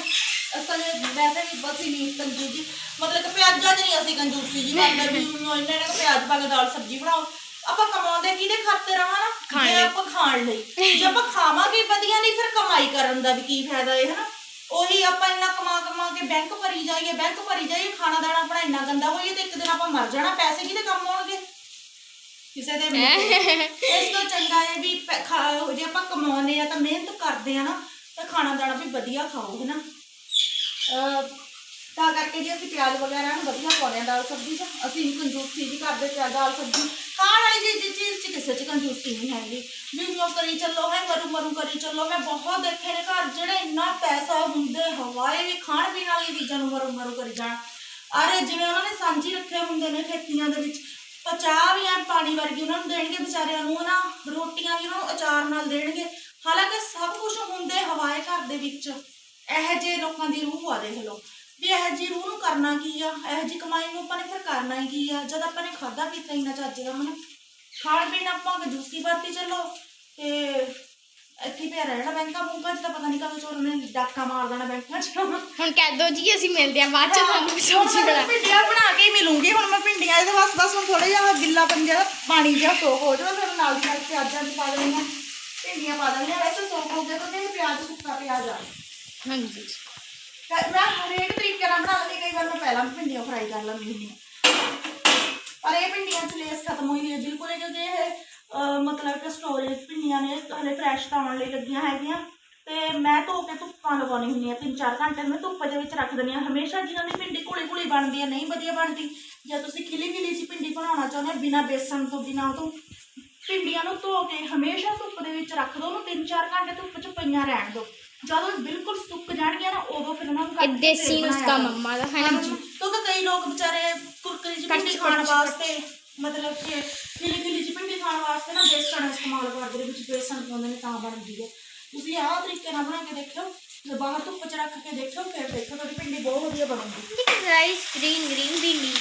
ਅਸਲ ਵੈਸੇ ਵੀ ਬਸ ਹੀ ਨਹੀਂ ਕੰਜੂਸੀ ਮਤਲਬ ਕਿ ਪਿਆਜ਼ਾਂ 'ਚ ਨਹੀਂ ਅਸੀਂ ਕੰਜੂਸੀ ਜੀ ਕਰਦੇ ਵੀ ਮੈਨੂੰ ਇੰਨੇ ਨੇ ਪਿਆਜ਼ ਪਾ ਕੇ ਦਾਲ ਸਬਜ਼ੀ ਬਣਾਓ। ਆਪਾਂ ਕਮਾਉਂਦੇ ਕਿਹਦੇ ਖਾਤੇ ਰਹਾਂ ਨਾ ਖਾਣ ਜੇ ਲਈ। ਆਪਾਂ ਖਾਣ ਲਈ। ਜੇ ਆਪਾਂ ਖਾਵਾਂਗੇ ਵਧੀਆ ਨਹੀਂ ਫਿਰ ਕਮਾਈ ਕਰਨ ਦਾ ਵੀ ਕੀ ਫਾਇਦਾ ਹੈ ਹਨਾ? ਉਹੀ ਆਪਾਂ ਇੰਨਾ ਕਮਾ ਕਮਾ ਕੇ ਬੈਂਕ ਭਰੀ ਜਾਈਏ ਬੈਂਕ ਭਰੀ ਜਾਈਏ ਖਾਣਾ ਦਾਣਾ ਆਪਣਾ ਇੰਨਾ ਗੰਦਾ ਹੋਈਏ ਤੇ ਇੱਕ ਦਿਨ ਆਪਾਂ ਮਰ ਜਾਣਾ ਪੈਸੇ ਕਿਹਦੇ ਕੰਮ ਆਉਣਗੇ? ਕਿਸੇ ਦੇ ਵੀ ਨਹੀਂ। ਇਸ ਤੋਂ ਚੰਗਾ ਹੈ ਵੀ ਜੇ ਆਪਾਂ ਕਮਾਉਂਦੇ ਆ ਤਾਂ ਮਿਹਨਤ ਕਰਦੇ ਆ ਨਾ ਤਾਂ ਖਾਣਾ ਦਾਣਾ ਵੀ ਵਧੀਆ ਖਾਓ ਹੈ ਨਾ? ਤਾਂ ਕਰਕੇ ਜੇ ਅਸੀਂ ਪਿਆਜ਼ ਵਗੈਰਾ ਨੂੰ ਵਧੀਆ ਪਾਉਂਦੇ ਆ ਦਾਲ ਸਬਜ਼ੀ 'ਚ ਅਸੀਂ ਕੰਜੂਸੀ ਜੀ ਕਰਦੇ ਪਿਆਜ਼ ਦਾਲ ਸਬਜ਼ੀ। ਖਾਣ ਵਾਲੀ ਚੀਜ਼ 'ਚ ਕਿਸੇ 'ਚ ਕੰਜੂਸੀ ਨਹੀਂ ਹੈਗੀ। ਵੀ ਉਹ ਕਰੀ ਚੱਲੋ, ਹੈ, ਮਰੂ ਮਰੂ ਕਰੀ ਚੱਲੋ। ਮੈਂ ਬਹੁਤ ਦੇਖੇ ਨੇ ਘਰ ਜਿਹੜੇ ਇੰਨਾ ਪੈਸਾ ਹੁੰਦੇ, ਹਵਾਏ ਵੀ, ਖਾਣ ਪੀਣ ਵਾਲੀਆਂ ਚੀਜ਼ਾਂ ਨੂੰ ਮਰੂ ਮਰੂ ਕਰੀ ਜਾਣ। ਅਰੇ, ਜਿਵੇਂ ਉਹਨਾਂ ਨੇ ਸਾਂਝੀ ਰੱਖੇ ਹੁੰਦੇ ਨੇ ਖੇਤੀਆਂ ਦੇ ਵਿੱਚ ਤਾਂ ਵੀ ਐਨ ਪਾਣੀ ਵਰਗੀ ਉਹਨਾਂ ਨੂੰ ਦੇਣਗੇ ਵਿਚਾਰਿਆਂ ਨੂੰ ਨਾ ਰੋਟੀਆਂ ਵੀ ਉਹਨਾਂ ਨੂੰ ਅਚਾਰ ਨਾਲ ਦੇਣਗੇ। ਹਾਲਾਂਕਿ ਸਭ ਕੁਝ ਹੁੰਦੇ ਹਵਾਏ ਘਰ ਦੇ ਵਿੱਚ। ਇਹੋ ਜਿਹੇ ਲੋਕਾਂ ਦੀ ਰੂਹ ਆ, ਦੇਖ ਲਓ। ਵੀ ਇਹੋ ਜਿਹੀ ਰੂਹ ਨੂੰ ਕਰਨਾ ਕੀ ਆ? ਇਹੋ ਜਿਹੀ ਕਮਾਈ ਨੂੰ ਆਪਾਂ ਨੇ ਫਿਰ ਕਰਨਾ ਹੀ ਕੀ ਆ? ਜਦ ਆਪਾਂ ਨੇ ਖਾਦਾ ਪੀਤਾ ਇੰਨਾ ਨਾ ਚੱਜ ਦਾ ਮਨ ਖਾਣ ਪੀਣ ਆਪਾਂ ਕੰਜੂਸੀ ਵਰਤੀ ਚੱਲੋ ਤੇ ਇੱਥੇ ਪਿਆ ਰਹਿਣਾ ਬੈਂਕਾਂ ਬੁੰਕਾਂ 'ਚ ਤਾਂ ਪਤਾ ਨਹੀਂ ਕਦੋਂ ਚੋਰ ਨੇ ਡਾਕਾ ਮਾਰ ਦੇਣਾ ਬੈਂਕਾਂ 'ਚ। ਹੁਣ ਕਹਿ ਦੋ ਜੀ ਅਸੀਂ ਮਿਲਦੇ ਆ ਬਾਅਦ ਚ ਤੁਹਾਨੂੰ ਸਬਜ਼ੀ ਮੈਂ ਬਣਾ ਭਿੰਡੀਆਂ ਬਣਾ ਕੇ ਹੀ ਮਿਲੂੰਗੀ ਹੁਣ ਮੈਂ ਭਿੰਡੀਆਂ ਇਹਦੇ ਬਸ ਬਸ ਹੁਣ ਥੋੜਾ ਜਿਹਾ ਗਿੱਲਾ ਪੰਜਾ ਪਾਣੀ ਜਿਹਾ ਸੋਖ ਹੋ ਜਾਵੇ ਫਿਰ ਨਾਲ ਦੀ ਨਾਲ ਪਿਆਜ਼ਾਂ ਚ ਪਾ ਦੇਣੀਆਂ। ਭਿੰਡੀਆਂ ਪਾ ਦੇਣੀਆਂ ਵੈਸੇ ਸੋਖ ਹੋ ਗਿਆ ਤਾਂ ਤੇ ਪਿਆਜ਼ ਸੁੱਕਾ ਪਿਆਜ਼ ਆ। ਹਾਂਜੀ। ਮੈਂ ਹਰੇਕ ਤਰੀਕੇ ਨਾਲ ਫਰਾਈ ਕਰ ਲੈਂਦੀ ਹਾਂ। ਪਰ ਇਹ ਭਿੰਡੀਆਂ ਚ ਲੇਸ ਖਤਮ ਹੋਈ ਹੋਈ ਹੈ ਬਿਲਕੁਲ ਕਿਉਂਕਿ ਇਹ ਮਤਲਬ ਕਿ ਸਟੋਰੇਜ ਭਿੰਡੀਆਂ ਨੇ ਹਲੇ ਫਰੈਸ਼ ਤਾਂ ਲਈ ਲੱਗੀਆਂ ਹੈਗੀਆਂ। ਤੇ ਮੈਂ ਧੋ ਕੇ ਧੁੱਪਾਂ ਲਗਾਉਣੀ ਹੁੰਦੀ ਆ ਤਿੰਨ ਚਾਰ ਘੰਟੇ ਮੈਂ ਧੁੱਪ ਦੇ ਵਿੱਚ ਰੱਖ ਦਿੰਦੀ ਆ ਹਮੇਸ਼ਾ ਜਿਨ੍ਹਾਂ ਦੀ ਭਿੰਡੀ ਘੁਲੀ ਘੁਲੀ ਬਣਦੀ ਹੈ, ਨਹੀਂ ਵਧੀਆ ਬਣਦੀ, ਜੇ ਤੁਸੀਂ ਖਿਲੀ ਖਿਲੀ ਜੀ ਭਿੰਡੀ ਬਣਾਉਣਾ ਚਾਹੁੰਦੇ ਹੋ ਬਿਨਾਂ ਬੇਸਣ ਤੋਂ, ਬਿਨਾਂ ਉਹ ਤੋਂ, ਭਿੰਡੀਆਂ ਨੂੰ ਧੋ ਕੇ ਹਮੇਸ਼ਾ ਧੁੱਪ ਦੇ ਵਿੱਚ ਰੱਖ ਦਿਓ, ਉਹਨੂੰ 3-4 ਘੰਟੇ ਧੁੱਪ 'ਚ ਪਈਆਂ ਰਹਿਣ ਦਿਓ। ਜਦੋਂ ਬਿਲਕੁਲ ਸੁੱਕ ਜਾਣਗੀਆਂ ਨਾ ਉਦੋਂ ਫਿਰ ਉਹਨਾਂ ਨੂੰ ਕੱਟ ਇਹ ਕੇ ਦੇਸੀ ਨੁਸਖਾ ਮੰਮਾ ਦਾ ਹਾਂਜੀ। ਕਿਉਂਕਿ ਕਈ ਲੋਕ ਵਿਚਾਰੇ ਕੁਰਕਰੀ ਚ ਭਿੰਡੀ ਖਾਣ ਵਾਸਤੇ ਮਤਲਬ ਕਿ ਖਿਲੀ ਖਿਲੀ ਚ ਭਿੰਡੀ ਖਾਣ ਵਾਸਤੇ ਨਾ ਬੇਸਣ ਇਸਤੇਮਾਲ ਕਰਦੇ ਨੇ ਵਿੱਚ ਬੇਸਣ ਪਾਉਂਦੇ ਨੇ ਤਾਂ ਬਣਦੀ ਹੈ। ਤੁਸੀਂ ਆਹ ਤਰੀਕੇ ਨਾਲ ਬਣਾ ਕੇ ਦੇਖਿਓ ਜੇ ਬਾਹਰ ਧੁੱਪ 'ਚ ਰੱਖ ਕੇ ਦੇਖਿਓ ਫਿਰ ਦੇਖੋ ਤੁਹਾਡੀ ਭਿੰਡੀ ਬਹੁਤ ਵਧੀਆ ਬਣੂਗੀ ਰਾਈਸ ਗ੍ਰੀਨ ਗ੍ਰੀਨ ਭਿੰਡੀ।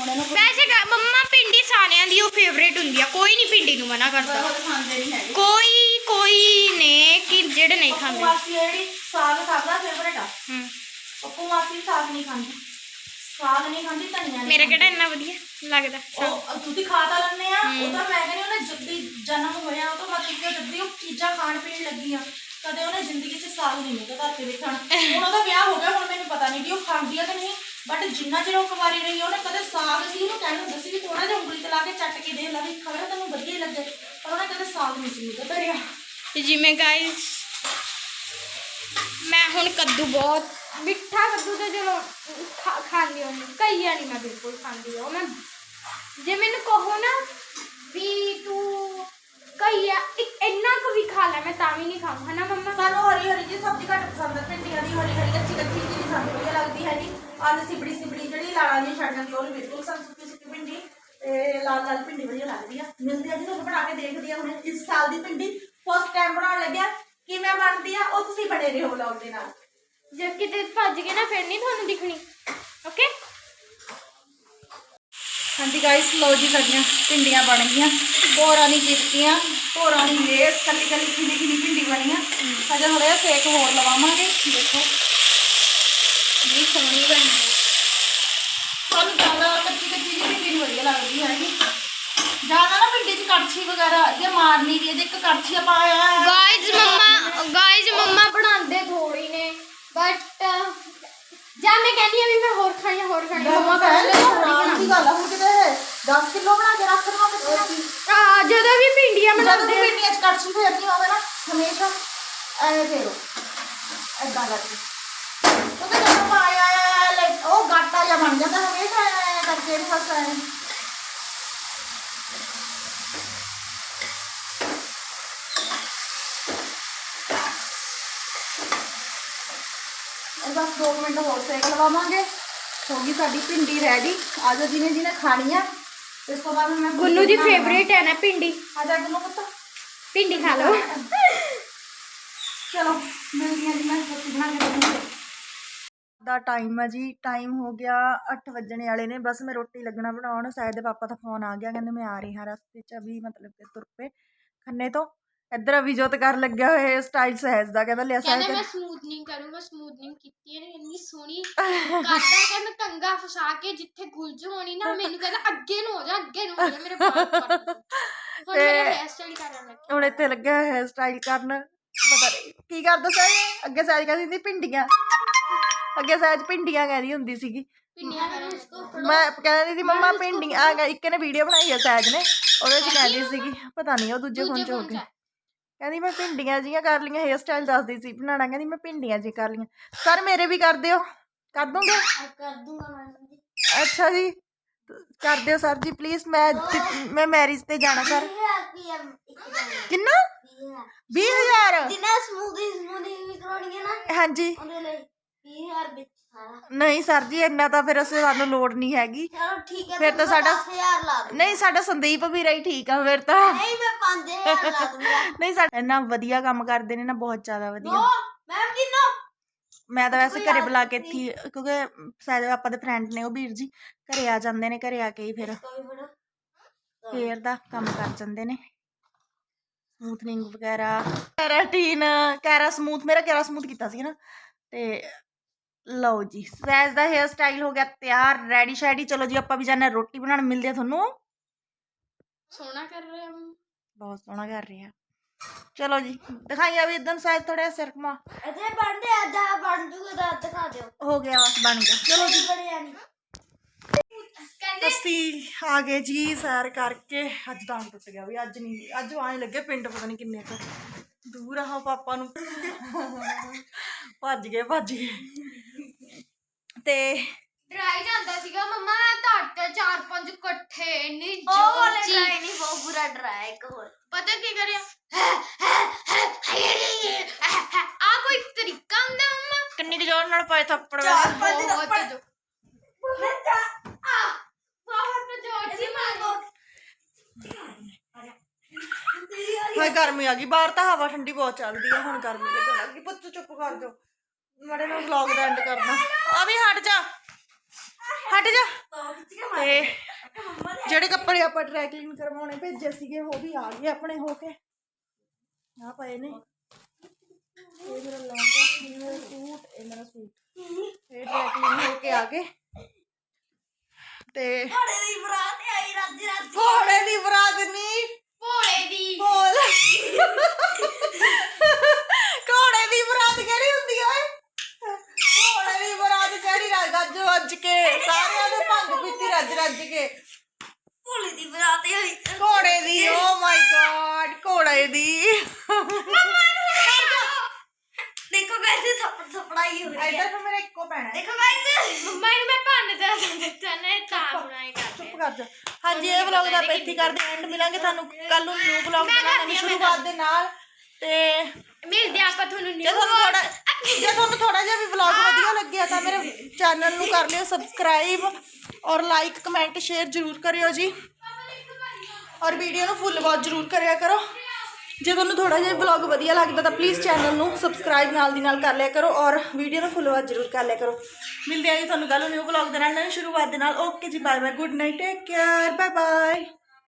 ਹੁਣ ਇਹਨੂੰ ਵੈਸੇ ਗ- ਮੰਮਾ ਭਿੰਡੀ ਸਾਰਿਆਂ ਦੀ ਉਹ ਫੇਵਰੇਟ ਹੁੰਦੀ ਆ ਕੋਈ ਨਹੀਂ ਭਿੰਡੀ ਨੂੰ ਮਨਾ ਕਰਦਾ। ਬਹੁਤ ਖਾਂਦੇ ਨਹੀਂ ਹੈਗੇ। ਕੋਈ ਕੋਈ ਨੇ ਕਿ ਜਿਹੜੇ ਨਹੀਂ ਖਾਂਦੇ? ਮਾਸੀ ਜਿਹੜੀ ਸਾਗ ਸਭ ਦਾ ਫੇਵਰੇਟ ਆ। ਹੂੰ। ਪੱਪੂ ਮਾਸੀ ਸਾਗ ਨਹੀਂ ਖਾਂਦੀ। ਸਾਗ ਨਹੀਂ ਖਾਂਦੀ ਧਨੀਆ ਨਹੀਂ ਮੇਰਾ। ਕਿਹੜਾ ਇੰਨਾ ਵਧੀਆ ਲੱਗਦਾ? ਉਹ ਤੁਸੀਂ ਖਾ ਤਾਂ ਲੈਂਦੇ ਆ ਉਹ ਤਾਂ ਮੈਂ ਕਹਿੰਦੀ ਉਹਨੇ ਜੱਦੀ ਜਨਮ ਹੋਇਆ ਉਹ ਤਾਂ ਮਤਲਬ ਕਿ ਜੱਦੀ ਉਹ ਚੀਜ਼ਾਂ ਖਾਣ ਪੀਣ ਲੱਗੀ ਆ ਕਦੇ ਉਹਨੇ ਜ਼ਿੰਦਗੀ 'ਚ ਸਾਗ ਨਹੀਂ ਮਿਲਦਾ ਧਰ ਕੇ ਵੇਖਣ ਹੁਣ ਉਹਦਾ ਵਿਆਹ ਹੋ ਗਿਆ ਹੁਣ ਮੈਨੂੰ ਪਤਾ ਨਹੀਂ ਵੀ ਉਹ ਖਾਂਦੀ ਆ ਕਿ ਨਹੀਂ ਬਟ ਜਿੰਨਾ ਚਿਰ ਉਹ ਕੁਵਾਰੀ ਰਹੀ ਉਹਨੇ ਕਦੇ ਸਾਗ ਸੀ ਉਹਨੂੰ ਕਹਿੰਦੇ ਹੁੰਦੇ ਸੀ ਵੀ ਥੋੜਾ ਜਿਹਾ ਉਂਗਲੀ ਤੇ ਲਾ ਕੇ ਚੱਟ ਕੇ ਦੇ ਲੈ ਵੀ ਖਬਰ ਤੈਨੂੰ ਵਧੀਆ ਲੱਗੇ। ਉਹਨੇ ਕਦੇ ਸਾਗ ਨਹੀਂ ਸੀ ਮਿਲਦਾ ਧਰਿਆ। ਤੇ ਜਿਵੇਂ ਗਾਇਸ ਮੈਂ ਹੁਣ ਕੱਦੂ ਬਹੁਤ ਮਿੱਠਾ ਕੱਦੂ ਤੇ ਚਲੋ ਖਾ ਖਾਂਦੀ ਹਾਂ ਕਈਆ ਨਹੀਂ ਮੈਂ ਬਿਲਕੁਲ ਖਾਂਦੀ ਹਾਂ ਮੈਂ ਜੇ ਮੈਨੂੰ ਕਹੋ ਨਾ ਵੀ ਤੂੰ ਕਈਆ ਇੱਕ ਇੰਨਾ ਕੁ ਵੀ ਖਾ ਲੈ ਮੈਂ ਤਾਂ ਵੀ ਨਹੀਂ ਖਾਵਾਂ ਹਨਾ ਮੰਮਾ? ਸਾਨੂੰ ਹਰੀ ਹਰੀ ਜੀ ਸਬਜ਼ੀ ਘੱਟ ਪਸੰਦ ਹੈ ਭਿੰਡੀਆਂ ਦੀ ਹਰੀ ਹਰੀ ਕੱਚੀ ਕੱਚੀ ਜੀ ਨਹੀਂ ਸਾਨੂੰ ਵਧੀਆ ਲੱਗਦੀ ਹੈਗੀ। ਆਲੂ ਸਿਬੜੀ ਸਿਬੜੀ ਜਿਹੜੀ ਲਾਲਾਂ ਦੀ ਛੱਡ ਜਾਂਦੀ ਉਹ ਨੀ ਬਿਲਕੁਲ ਸਾਨੂੰ ਸੁੱਕੀ ਸੁੱਕੀ ਭਿੰਡੀ। ਤੇ ਲਾਲ ਲਾਲ ਭਿੰਡੀ ਵਧੀਆ ਲੱਗਦੀ ਆ। ਮਿਲਦੀ ਆ ਜੀ ਤੁਹਾਨੂੰ ਬਣਾ ਕੇ ਦੇਖਦੀ ਆ ਹੁਣ। ਇਸ ਸਾਲ ਦੀ ਭਿੰਡੀ ਫਸਟ ਟਾਈਮ ਬਣਾਉਣ ਲੱਗਿਆ ਕਿਵੇਂ ਬਣਦੀ ਆ ਉਹ ਤੁਸੀਂ ਬਣੇ ਰਹੋ ਵਲੌਗ ਦੇ ਨਾਲ। ਜੇ ਕਿਤੇ ਭੱਜ ਗਏ ਨਾ ਫਿਰ ਨਹੀਂ ਤੁਹਾਨੂੰ ਦਿਖਣੀ। ਓਕੇ ਹਾਂਜੀ ਗਾਇਸ ਲਓ ਜੀ ਸਾਡੀਆਂ ਭਿੰਡੀਆਂ ਬਣ ਗਈਆਂ। ਭੋਰਾਂ ਨਹੀਂ ਕੀਤੀਆਂ ਭੋਰਾਂ ਨਹੀਂ ਲੇਸ ਕੱਲੀ ਕੱਲੀ ਖਿਲੀ ਖਿਲੀ ਭਿੰਡੀ ਬਣੀ ਆ। ਅਜੇ ਥੋੜਾ ਜਿਹਾ ਸੇਕ ਹੋਰ ਲਵਾਵਾਂਗੇ। ਦੇਖੋ। ਨਹੀਂ ਸੋਹਣੀ ਬਣੀ ਸਾਨੂੰ ਜ਼ਿਆਦਾ ਕੱਚੀ ਕੱਚੀ ਜਿਹੀ ਭਿੰਡੀ ਨਹੀਂ ਵਧੀਆ ਲੱਗਦੀ ਹੈਗੀ। ਜ਼ਿਆਦਾ ਨਾ ਭਿੰਡੀ 'ਚ ਕੜਛੀ ਵਗੈਰਾ ਜੇ ਮਾਰਨੀ ਵੀ ਹੈ ਜੇ ਇੱਕ ਕੜਛੀ ਆਪਾਂ ਗਾਇਜ਼ ਮੰਮਾ ਗਾਇਜ਼ ਮੰਮਾ ਬਣਾਉਂਦੇ ਥੋੜੀ ਨੇ ਬਟ ਜਾਂ ਮੈਂ ਕਹਿੰਦੀ ਆ ਵੀ ਮੈਂ ਹੋਰ ਖਾਣੀ ਆ, ਹੋਰ ਖਾਣੀ ਆ, ਮੰਮਾ ਕਹਿੰਦੇ ਥੋੜ੍ਹੀ ਆਰਾਮ ਦੀ ਗੱਲ ਆ ਹੁਣ ਕਿਤੇ 10 ਕਿਲੋ ਬਣਾ ਕੇ ਰੱਖ ਦਵਾਂ ਕਿਤੇ ਆ ਜਦੋਂ ਵੀ ਭਿੰਡੀਆਂ ਜਦੋਂ ਬਣਾਉਂਦੇ ਵੀ ਭਿੰਡੀਆਂ 'ਚ ਕੜਛੀ ਫੇਰਨੀ ਹੋਵੇ ਨਾ ਹਮੇਸ਼ਾ ਐਵੇਂ ਫੇਰੋ। ਏਦਾਂ ਕਰਕੇ। ਕਿਉਂਕਿ ਜਦੋਂ ਪਾਇਆ ਉਹ ਗਾਟਾ ਜਿਹਾ ਬਣ ਜਾਂਦਾ ਹਮੇਸ਼ਾ ਐਂ ਕਰਕੇ ਬਸ ਐਂ। ਬਸ 2 ਮਿੰਟ ਹੋਰ ਸੇਕ ਲਵਾਵਾਂਗੇ ਹੋ ਗਈ ਸਾਡੀ ਭਿੰਡੀ ਰੈਡੀ ਆਜੋ ਜਿਹਨੇ ਜਿਹਨੇ ਖਾਣੀ ਆ। ਇਸ ਤੋਂ ਬਾਅਦ ਮੈਂ ਗੁੰਨੂ ਦੀ ਫੇਵਰੇਟ ਹੈ ਨਾ ਭਿੰਡੀ? ਆ ਜਾ ਗੁੰਨੂ ਪੁੱਤ। ਭਿੰਡੀ ਖਾ ਲਓ। ਚਲੋ ਮਿਲਦੀਆਂ ਜੀ ਮੈਂ ਰੋਟੀ ਬਣਾ ਕੇ ਦਊਂਗੀ ਦਾ ਟਾਈਮ ਹੈ ਜੀ। ਟਾਈਮ ਹੋ ਗਿਆ 8 ਵੱਜਣੇ ਵਾਲੇ ਨੇ। ਬਸ ਮੈਂ ਰੋਟੀ ਲੱਗਣਾ ਬਣਾਉਣ। ਸਾਇਦ ਦੇ ਪਾਪਾ ਦਾ ਫੋਨ ਆ ਗਿਆ। ਕਹਿੰਦੇ ਮੈਂ ਆ ਰਹੀ ਹਾਂ ਰਸਤੇ 'ਚ। ਅਭੀ ਮਤਲਬ ਕਿ ਤੁਰ ਪਏ। ਖੰਨੇ ਤੋਂ। ਇੱਧਰ ਅਭਿਜੋਤ ਕਰ ਲੱਗਿਆ ਹੋਇਆ ਸਟਾਈਲ ਸਹਿਜ ਦਾ ਕਹਿੰਦਾ ਲਿਆ ਕਹਿੰਦਾ ਸਹਿਜ ਮੈਂ ਸਮੂਥਨਿੰਗ ਕਰੂੰਗਾ ਸਮੂਥਨਿੰਗ ਕੀਤੀ ਹੈ ਇੰਨੀ ਸੋਹਣੀ ਕਰਦਾ ਕਿ ਮੈਂ ਕੰਗਾ ਫਸਾ ਕੇ ਜਿੱਥੇ ਗੁਲਜ ਹੋਣੀ ਨਾ ਮੈਨੂੰ ਕਹਿੰਦਾ ਅੱਗੇ ਨੂੰ ਹੋ ਜਾ ਅੱਗੇ ਨੂੰ ਹੋ ਜਾ ਮੇਰੇ ਬਾਲ। ਹੁਣ ਮੇਰਾ ਤੇ- ਹੈਅਰ ਸਟਾਈਲ ਕਰਨ ਲੱਗਾ ਹੁਣ ਇੱਥੇ ਲੱਗਿਆ ਹੋਇਆ ਸਟਾਈਲ ਕਰਨ। ਪਤਾ ਨਹੀਂ ਕੀ ਕਰਦਾ ਸਹਿਜ? ਅੱਗੇ ਸਹਿਜ ਕਹਿੰਦੀ ਸੀ ਭਿੰਡੀਆਂ। ਅੱਗੇ ਸਹਿਜ ਭਿੰਡੀਆਂ ਕਹਿੰਦੀ ਹੁੰਦੀ ਸੀਗੀ। ਕਰਨ ਮੈਂ ਕਹਿੰਦੀ ਸੀ ਮੰਮਾ ਭਿੰਡੀਆਂ ਆ ਗਿਆ ਇੱਕ ਨੇ ਵੀਡੀਓ ਬਣਾਈ ਹੈ ਸਹਿਜ ਨੇ ਉਹਦੇ ਚ ਕਹਿੰਦੀ ਸੀਗੀ ਪਤਾ ਨਹੀਂ ਉਹ ਦੂਜੇ ਫੋਨ ਚ ਹੋ ਗਈ ਕਹਿੰਦੀ ਮੈਂ ਭਿੰਡੀਆਂ ਜੀਆਂ ਕਰ ਲੀਆਂ ਹੇਅਰ ਸਟਾਈਲ ਦੱਸਦੀ ਸੀ ਬਣਾਣਾ ਕਹਿੰਦੀ ਮੈਂ ਭਿੰਡੀਆਂ ਜੀ ਕਰ ਲੀਆਂ ਸਰ ਮੇਰੇ ਵੀ ਕਰ ਦਿਓ। ਕਰ ਦੋਗੇ? ਕਰ ਦੂੰਗਾ ਮੈਂ ਅੱਛਾ ਜੀ। ਕਰ ਦਿਓ ਸਰ ਜੀ ਪਲੀਜ਼ ਮੈਂ ਮੈਂ ਮੈਰਿਜ ਤੇ ਜਾਣਾ ਸਰ। ਕਿੰਨਾ? 20000 ਜਿੰਨਾ ਸਮੂਦੀ ਸਮੂਦੀ ਵੀ ਕਰਾਉਣੀ ਹੈ ਨਾ ਹਾਂਜੀ। ਉਹਦੇ ਲਈ 20000 ਵਿੱਚ। ਨਹੀਂ ਸਰ ਜੀ ਇੰਨਾ ਤਾਂ ਫਿਰ ਅਸੀਂ ਸਾਨੂੰ ਲੋੜ ਨਹੀਂ ਹੈਗੀ। ਚਲੋ ਠੀਕ ਹੈ ਫਿਰ ਤਾਂ ਸਾਡਾ 10000 ਲਾ ਦੂੰ ਨਹੀਂ ਸਾਡਾ ਸੰਦੀਪ ਵੀ ਰਹੀ ਠੀਕ ਆ ਫਿਰ ਤਾਂ। ਨਹੀਂ ਮੈਂ 5000 ਲਾ ਦੂੰਗਾ। ਨਹੀਂ ਸਾਡਾ ਇੰਨਾ ਵਧੀਆ ਕੰਮ ਕਰਦੇ ਨੇ ਨਾ ਬਹੁਤ ਜ਼ਿਆਦਾ ਵਧੀਆ। ਨੋ ਮੈਮ ਜੀ ਨੋ। ਮੈਂ ਤਾਂ ਵੈਸੇ ਘਰੇ ਬੁਲਾ ਕੇ ਥੀ ਕਿਉਂਕਿ ਸਾਇਦ ਆਪਾਂ ਦੇ ਫਰੈਂਡ ਨੇ ਉਹ ਵੀਰ ਜੀ ਘਰੇ ਆ ਜਾਂਦੇ ਨੇ ਘਰੇ ਆ ਕੇ ਹੀ ਫਿਰ। ਕੋਈ ਫੇਰ ਦਾ ਕੰਮ ਕਰ ਜਾਂਦੇ ਨੇ। ਸਮੂਥਨਿੰਗ ਵਗੈਰਾ ਕੈਰਾਟੀਨ ਕੈਰਾ ਸਮੂਥ ਮੇਰਾ ਕੈਰਾ ਸਮੂਥ ਕੀਤਾ ਸੀ ਨਾ ਤੇ ਲਓ ਜੀ ਸੈਜ ਦਾ ਹੇਅਰ ਸਟਾਈਲ ਹੋ ਗਿਆ ਤਿਆਰ ਰੈਡੀ ਸ਼ੈਡੀ ਚਲੋ ਜੀ ਆਪਾਂ ਵੀ ਜਾਣਾ ਰੋਟੀ ਬਣਾਉਣ ਮਿਲਦੇ ਆ ਤੁਹਾਨੂੰ ਸੋਹਣਾ ਕਰ ਰਹੇ ਹਾਂ ਬਹੁਤ ਸੋਹਣਾ ਕਰ ਰਿਹਾ ਚਲੋ ਜੀ ਦਿਖਾਈਆ ਵੀ ਇਦਾਂ ਸਾਇਦ ਥੋੜਾ ਸਿਰ ਘੁਮਾ ਇੱਥੇ ਬਣਦੇ ਅੱਜ ਆ ਬਣ ਜੂਗਾ ਤਾਂ ਦਿਖਾ ਦਿਓ ਹੋ ਗਿਆ ਬਸ ਬਣ ਗਿਆ ਚਲੋ ਜੀ ਬਣਿਆ ਨਹੀਂ ਕਹਿੰਦੇ ਅਸੀਂ ਆ ਗਏ ਜੀ ਸੈਰ ਕਰਕੇ ਅੱਜ ਤਾਂ ਟੁੱਟ ਗਿਆ ਵੀ ਅੱਜ ਨਹੀਂ ਅੱਜ ਆਏ ਲੱਗੇ ਪਿੰਡ ਪਤਾ ਨਹੀਂ ਕਿੰਨੇ ਕੁ ਦੂਰ ਆ ਪਾਪਾ ਨੂੰ ਭੱਜ ਗਏ ਭੱਜ ਗਏ ਤੇ ਡਰਾਈ ਜਾਂਦਾ ਸੀਗਾ ਮੰਮਾ ਮੈਂ ਤੁਹਾਡੇ ਚਾਰ ਪੰਜ ਇਕੱਠੇ ਇੰਨੀ ਉਹ ਵਾਲੇ ਜ਼ੋਰ ਡਰਾਈ ਨਹੀਂ ਬਹੁਤ ਬੁਰਾ ਡਰਾਇਆ ਇੱਕ ਹੋਰ। ਪਤਾ ਕੀ ਕਰਿਆ? ਆ ਕੋਈ ਤਰੀਕਾ ਹੁੰਦਾ ਮੰਮਾ? ਕਿੰਨੀ ਕੁ ਜ਼ੋਰ ਨਾਲ ਪਾਏ ਥੱਪੜ ਚਾਰ ਪੰਜ ਬਹੁਤ ਥੱਪੜ। ਜ਼ੋਰ। ਬਹੁਤ ਆ ਬਹੁਤ ਜ਼ੋਰ ਸੀ ਮਾਰੋ ਹਾਂ ਗਰਮੀ ਆ ਗਈ। ਬਾਹਰ ਤਾਂ ਹਵਾ ਠੰਡੀ ਬਹੁਤ ਚੱਲਦੀ ਆ ਹੁਣ ਗਰਮੀ ਲੱਗਣ ਲੱਗੀ। ਪੁੱਤ ਚੁੱਪ ਕਰ ਜਾਓ। ਮੜੇ ਨੂੰ ਵਲੌਗ ਦਾ ਐਂਡ ਕਰਨਾ। ਆ ਵੀ ਹਟ ਜਾ। ਹਟ ਜਾ। ਤੇ ਜਿਹੜੇ ਕੱਪੜੇ ਆਪਾਂ ਡਰਾਈ ਕਲੀਨ ਕਰਵਾਉਣੇ ਭੇਜੇ ਸੀਗੇ, ਉਹ ਵੀ ਆ ਗਏ ਆਪਣੇ ਹੋ ਕੇ। ਆ ਪਏ ਨੇ। ਇਹ ਮੇਰਾ ਲਹਿੰਗਾ, ਇਹ ਮੇਰਾ ਸੂਟ, ਇਹ ਮੇਰਾ ਸੂਟ। ਇਹ ਡਰਾਈ ਕਲੀਨ ਹੋ ਕੇ ਆ ਗਏ। ਤੇ ਘੋੜੇ ਦੀ ਬਰਾਤ ਆਈ ਰੱਜ ਰੱਜ ਘੋੜੇ ਦੀ ਬਰਾਤ ਨਹੀਂ ਭੋਲੇ ਦੀ ਬੋਲ ਘੋੜੇ ਦੀ ਬਰਾਤ ਕਿਹੜੀ ਹੁੰਦੀ ਆ ਓਏ ਘੋੜੇ ਦੀ ਬਰਾਤ ਕਿਹੜੀ ਰੱਜ ਰੱਜ ਵੱਜ ਕੇ ਸਾਰਿਆਂ ਨੇ ਭੰਗ ਪੀਤੀ ਰੱਜ ਰੱਜ ਕੇ ਭੋਲੇ ਦੀ ਬਰਾਤ ਆਈ ਘੋੜੇ ਦੀ ਓ ਮਾਈ ਗॉड ਘੋੜੇ ਦੀ ਦੇਖੋ ਗਾਇਸ ਥੱਪੜ ਥੱਪੜਾਈ ਹੋ ਰਹੀ ਹੈ ਇੱਧਰ ਫਿਰ ਮੇਰਾ ਇੱਕੋ ਪੈਣਾ ਹੈ। ਦੇਖੋ ਗਾਇਸ ਮੰਮਾ ਨੂੰ ਮੈਂ ਭੰਨ ਦਾ ਦਿੱਤਾ ਨਾ ਤਾਂ ਬਣਾਈ ਕਰਦੇ ਚੁੱਪ ਕਰ ਜਾ ਹਾਂਜੀ ਇਹ ਵਲੌਗ ਦਾ ਆਪਾਂ ਇੱਥੇ ਹੀ ਕਰਦੇ ਐਂਡ ਮਿਲਾਂਗੇ ਤੁਹਾਨੂੰ। ਕੱਲ ਨੂੰ ਨਿਊ ਵਲੌਗ ਦੇ ਨਾਲ ਨਵੀਂ ਸ਼ੁਰੂਆਤ ਦੇ ਨਾਲ। ਤੇ ਮਿਲਦੇ ਆਪਾਂ ਤੁਹਾਨੂੰ ਜੇ ਨਿਊ ਤੁਹਾਨੂੰ ਥੋੜਾ ਜੇ ਤੁਹਾਨੂੰ ਥੋੜਾ ਜਿਹਾ ਵੀ ਵਲੌਗ ਵਧੀਆ ਲੱਗਿਆ ਤਾਂ ਮੇਰੇ ਚੈਨਲ ਨੂੰ ਕਰ ਲਿਓ ਸਬਸਕ੍ਰਾਈਬ ਔਰ ਲਾਈਕ ਕਮੈਂਟ ਸ਼ੇਅਰ ਜ਼ਰੂਰ ਕਰਿਓ ਜੀ। ਔਰ ਵੀਡੀਓ ਨੂੰ ਫੁੱਲ ਵਾਚ ਜ਼ਰੂਰ ਕਰਿਆ ਕਰੋ। ਜੇ ਤੁਹਾਨੂੰ ਥੋੜਾ ਜਿਹਾ ਵਲੌਗ ਵਧੀਆ ਲੱਗਦਾ ਤਾਂ ਪਲੀਜ਼ ਚੈਨਲ ਨੂੰ ਸਬਸਕ੍ਰਾਈਬ ਨਾਲ ਦੀ ਨਾਲ ਕਰ ਲਿਆ ਕਰੋ ਔਰ ਵੀਡੀਓ ਨੂੰ ਫੁੱਲ ਵਾਚ ਜ਼ਰੂਰ ਕਰ ਲਿਆ ਕਰੋ। ਮਿਲਦੇ ਆ ਜੀ ਤੁਹਾਨੂੰ ਕੱਲ ਨੂੰ ਨਿਊ ਵਲੌਗ ਦੇ ਨਾਲ, ਨਵੀਂ ਸ਼ੁਰੂਆਤ ਦੇ ਨਾਲ। ਓਕੇ ਜੀ bye bye good night take care bye bye